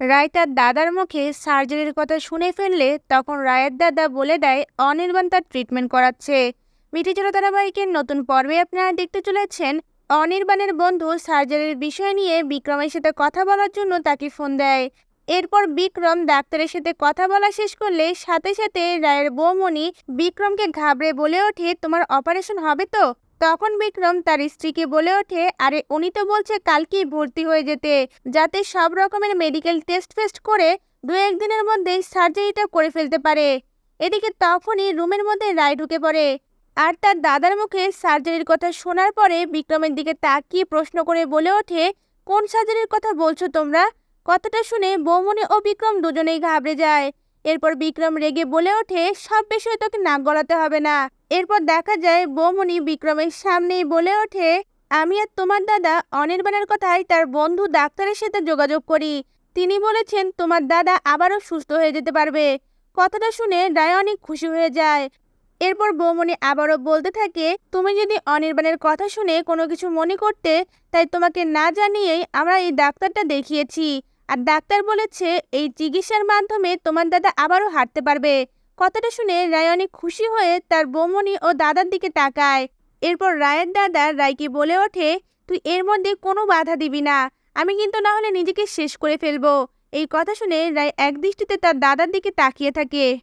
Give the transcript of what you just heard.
রায় তার দাদার মুখে সার্জারির কথা শুনে ফেললে তখন রায়ের দাদা বলে দেয়, অনির্বাণ তার ট্রিটমেন্ট করাচ্ছে। মিঠিচুর ধারাবাহিকের নতুন পর্বে আপনারা দেখতে চলেছেন, অনির্বাণের বন্ধু সার্জারির বিষয় নিয়ে বিক্রমের সাথে কথা বলার জন্য তাকে ফোন দেয়। এরপর বিক্রম ডাক্তারের সাথে কথা বলা শেষ করলে সাথে সাথে রায়ের বৌমণি বিক্রমকে ঘাবড়ে বলে ওঠে, তোমার অপারেশন হবে তো? তখন বিক্রম তার স্ত্রীকে বলে ওঠে, আরে, উনি তো বলছে কালকেই ভর্তি হয়ে যেতে, যাতে সব রকমের মেডিকেল টেস্ট ফেস্ট করে দু একদিনের মধ্যেই সার্জারিটা করে ফেলতে পারে। এদিকে তখনই রুমের মধ্যে রায় ঢুকে পড়ে। আর তার দাদার মুখে সার্জারির কথা শোনার পরে বিক্রমের দিকে তাকিয়ে প্রশ্ন করে বলে ওঠে, কোন সার্জারির কথা বলছো তোমরা? কথাটা শুনে বৌমনি ও বিক্রম দুজনেই ঘাবড়ে যায়। এরপর বিক্রম রেগে বলে ওঠে, সব বিষয়ে তোকে নাক গলাতে হবে না। এরপর দেখা যায় বৌমনি বিক্রমের সামনেই বলে ওঠে, আমি আর তোমার দাদা অনির্বাণের কথায় তার বন্ধু ডাক্তারের সাথে যোগাযোগ করি। তিনি বলেছেন তোমার দাদা আবারও সুস্থ হয়ে যেতে পারবে। কথাটা শুনে রায় অনেক খুশি হয়ে যায়। এরপর বৌমনি আবারও বলতে থাকে, তুমি যদি অনির্বাণের কথা শুনে কোনো কিছু মনে করতে, তাই তোমাকে না জানিয়েই আমরা এই ডাক্তারটা দেখিয়েছি। আর ডাক্তার বলেছে, এই চিকিৎসার মাধ্যমে তোমার দাদা আবারও হাঁটতে পারবে। কথাটা শুনে রায় অনেক খুশি হয়ে তার বৌমনি ও দাদার দিকে তাকায়। এরপর রায়ের দাদা রায়কে বলে ওঠে, তুই এর মধ্যে কোনো বাধা দিবি না। আমি কিন্তু না হলে নিজেকে শেষ করে ফেলব। এই কথা শুনে রায় একদৃষ্টিতে তার দাদার দিকে তাকিয়ে থাকে।